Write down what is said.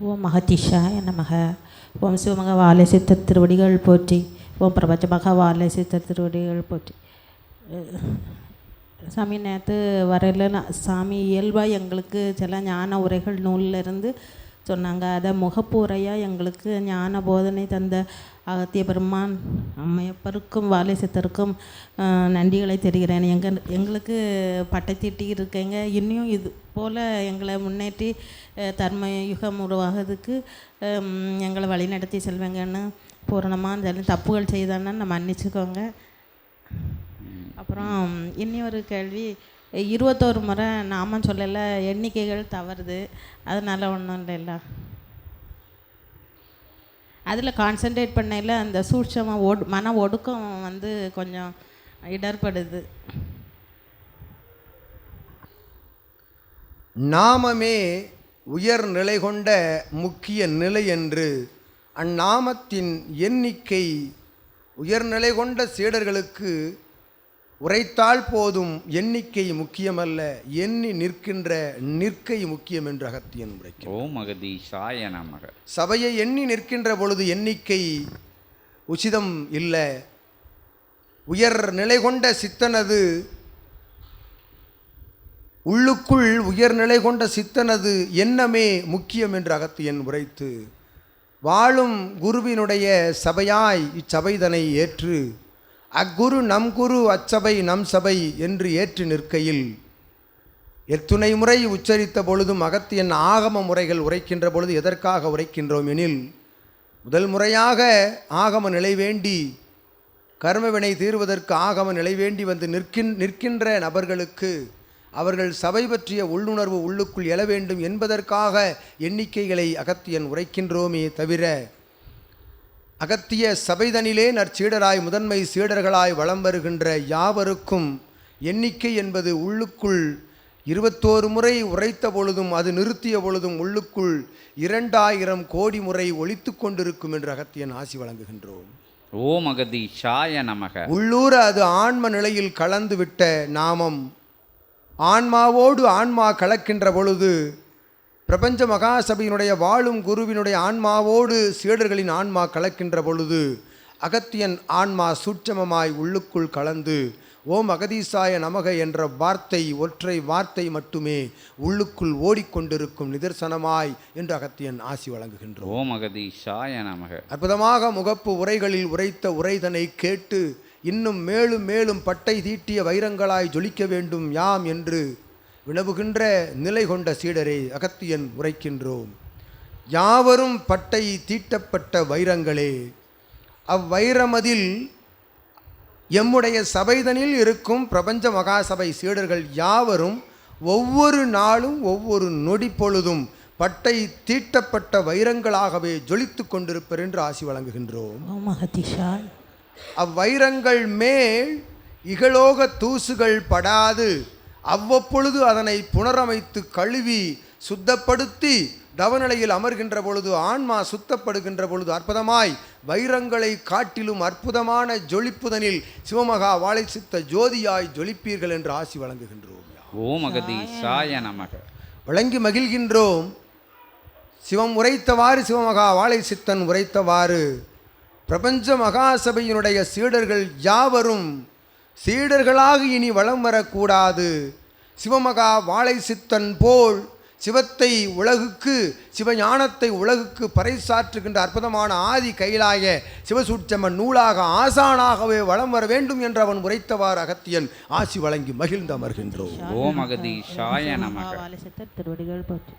ஓம் மகதிஷாய நமக. ஓம் சிவமக வாலசித்த திருவடிகள் போற்றி. ஓம் பிரபஞ்ச மக வாலை திருவடிகள் போற்றி. சாமி நேற்று வரையில் சாமி இயல்பாக எங்களுக்கு சில ஞான உரைகள் நூலில் இருந்து சொன்னாங்க. அதை முகப்புரையாக எங்களுக்கு ஞான போதனை தந்த அகத்திய பெருமான் அம்மையப்பருக்கும் வாலை சித்தருக்கும் அஹ், நன்றிகளை தெரிகிறேன். எங்கள் எங்களுக்கு பட்டை தீட்டி இருக்கேங்க. இன்னும் இது போல் எங்களை முன்னேற்றி தர்ம யுகம் உருவாகிறதுக்கு எங்களை வழிநடத்தி செல்வேங்கன்னு பூரணமாக சொல்லி தப்புகள் செய்தான்னா மன்னிச்சுக்கோங்க. அப்புறம் இன்னி ஒரு கேள்வி. இருபத்தோரு முறை நாமம் சொல்லலை எண்ணிக்கைகள் தவறுது. அதனால் ஒன்றும் இல்லைல்ல அதில் கான்சென்ட்ரேட் பண்ணையில் அந்த சூட்சமாக ஒடு மன ஒடுக்கம் வந்து கொஞ்சம் இடர்படுது. நாமமே உயர் நிலை கொண்ட முக்கிய நிலை என்று அந்நாமத்தின் எண்ணிக்கை உயர்நிலை கொண்ட சீடர்களுக்கு உரைத்தால் போதும் எண்ணிக்கை முக்கியமல்ல எண்ணி நிற்கின்ற நிற்கை முக்கியம் என்று அகத்தியன் உரைக்கிறார் ஓம் அகதீஷாய நமக. சபையை எண்ணி நிற்கின்ற பொழுது எண்ணிக்கை உச்சிதம் இல்லை. உயர் நிலை கொண்ட சித்தனது உள்ளுக்குள் உயர்நிலை கொண்ட சித்தனது எண்ணமே முக்கியம் என்று அகத்தியன் உரைத்து வாழும் குருவினுடைய சபையாய் இச்சபைதனை ஏற்று அக்குரு நம் குரு அச்சபை நம் சபை என்று ஏற்று நிற்கையில் எத்துணை முறை உச்சரித்த பொழுதும் அகத்தியன் ஆகம முறைகள் உரைக்கின்ற பொழுது எதற்காக உரைக்கின்றோம் எனில் முதல் முறையாக ஆகம நிலை வேண்டி கர்மவினை தீர்வதற்கு ஆகம நிலை வேண்டி வந்து நிற்கின் நிற்கின்ற நபர்களுக்கு அவர்கள் சபை பற்றிய உள்ளுணர்வு உள்ளுக்குள் எழ வேண்டும் என்பதற்காக எண்ணிக்கைகளை அகத்தியன் உரைக்கின்றோமே தவிர அகத்திய சபைதனிலே நற்சீடராய் முதன்மை சீடர்களாய் வலம் வருகின்ற யாவருக்கும் எண்ணிக்கை என்பது உள்ளுக்குள் இருபத்தோரு முறை உரைத்த பொழுதும் அது நிறுத்திய பொழுதும் உள்ளுக்குள் இரண்டாயிரம் கோடி முறை ஒலித்து கொண்டிருக்கும் என்று அகத்தியன் ஆசி வழங்குகின்றோம். ஓம் அகதீஷாய நமக. உள்ளூர அது ஆன்ம நிலையில் கலந்து விட்ட நாமம். ஆன்மாவோடு ஆன்மா கலக்கின்ற பொழுது பிரபஞ்ச மகாசபையினுடைய வாழும் குருவினுடைய ஆன்மாவோடு சீடர்களின் ஆன்மா கலக்கின்ற பொழுது அகத்தியன் ஆன்மா சூட்சமமாய் உள்ளுக்குள் கலந்து ஓம் அகதீசாய நமக என்ற வார்த்தை ஒற்றை வார்த்தை மட்டுமே உள்ளுக்குள் ஓடிக்கொண்டிருக்கும் நிதர்சனமாய் என்று அகத்தியன் ஆசி வழங்குகின்றோம். ஓம் அகதீஷாய நமக அற்புதமாக முகப்பு உரைகளில் உரைத்த உரைதனை கேட்டு இன்னும் மேலும் மேலும் பட்டை தீட்டிய வைரங்களாய் ஜொலிக்க வேண்டும் யாம் என்று வினவுகின்ற நிலை கொண்ட சீடரை அகத்தியன் உரைக்கின்றோம். யாவரும் பட்டை தீட்டப்பட்ட வைரங்களே அவ்வைரமதில் எம்முடைய சபைதனில் இருக்கும் பிரபஞ்ச மகாசபை சீடர்கள் யாவரும் ஒவ்வொரு நாளும் ஒவ்வொரு நொடி பொழுதும் பட்டை தீட்டப்பட்ட வைரங்களாகவே ஜொலித்து கொண்டிருப்பர் என்று ஆசி வழங்குகின்றோம். அவ்வைரங்கள் மேல் இகலோக தூசுகள் படாது. அவ்வப்பொழுது அதனை புனரமைத்து கழுவி சுத்தப்படுத்தி தவநிலையில் அமர்கின்ற பொழுது ஆன்மா சுத்தப்படுகின்ற பொழுது அற்புதமாய் வைரங்களை காட்டிலும் அற்புதமான ஜொலிப்புதனில் சிவமகா வாழை சித்த ஜோதியாய் ஜொலிப்பீர்கள் என்று ஆசி வழங்குகின்றோம். ஓம் அகதீஷாய நமக. வழங்கி மகிழ்கின்றோம். சிவம் உரைத்தவாறு சிவமகா வாழை சித்தன் உரைத்தவாறு. பிரபஞ்ச மகாசபையினுடைய சீடர்கள் யாவரும் சீடர்களாக இனி வலம் வரக்கூடாது. சிவமகா வாழை சித்தன் போல் சிவத்தை உலகுக்கு சிவஞானத்தை உலகுக்கு பறைசாற்றுகின்ற அற்புதமான ஆதி கைலாய சிவசூட்சம நூலாக ஆசானாகவே வலம் வர வேண்டும் என்று அவன் உரைத்தவாறு அகத்தியன் ஆசி வழங்கி மகிழ்ந்து அமர்கின்றோம் ஓம் நமக. சித்தர் திருவடிகள் போற்றி.